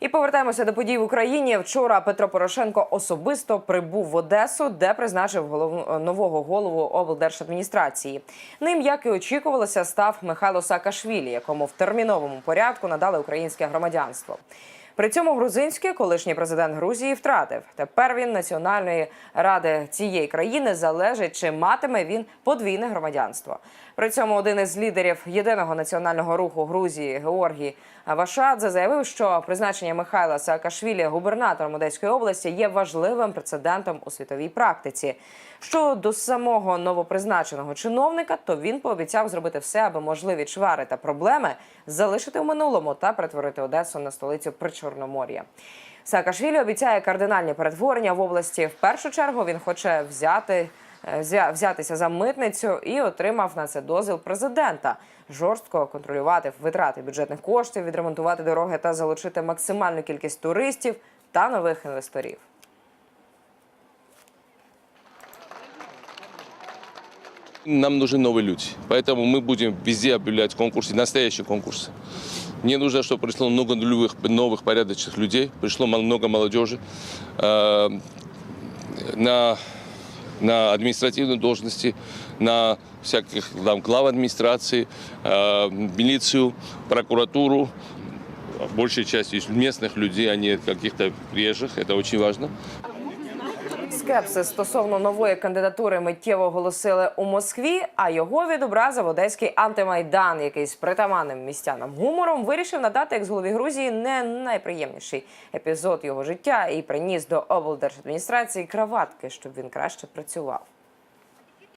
І повертаємося до подій в Україні. Вчора Петро Порошенко особисто прибув в Одесу, де призначив голов... нового голову облдержадміністрації. Ним, як і очікувалося, став Михайло Саакашвілі, якому в терміновому порядку надали українське громадянство. При цьому грузинський колишній президент Грузії втратив. Тепер він національної ради цієї країни залежить, чи матиме він подвійне громадянство. При цьому один із лідерів єдиного національного руху Грузії Георгій Вашадзе заявив, що призначення Михайла Саакашвілі губернатором Одеської області є важливим прецедентом у світовій практиці. Що до самого новопризначеного чиновника, то він пообіцяв зробити все, аби можливі чвари та проблеми залишити в минулому та перетворити Одесу на столицю Причорномор'я. Саакашвілі обіцяє кардинальні перетворення в області. В першу чергу він хоче взяти взя- взятися за митницю і отримав на це дозвіл президента. Жорстко контролювати витрати бюджетних коштів, відремонтувати дороги та залучити максимальну кількість туристів та нових інвесторів. Нам нужны новые люди. Поэтому мы будем везде объявлять конкурсы, настоящие конкурсы. Мне нужно, чтобы пришло много нулевых, новых порядочных людей, пришло мал- много молодежи э, на, на административные должности, на всяких там, глав администрации, э, милицию, прокуратуру. Большая часть из местных людей, а не каких-то приезжих. Это очень важно. Скепсис стосовно нової кандидатури миттєво оголосили у Москві, а його відобразив одеський антимайдан, який з притаманним містянам гумором вирішив надати екс-голові Грузії не найприємніший епізод його життя і приніс до облдержадміністрації краватки, щоб він краще працював.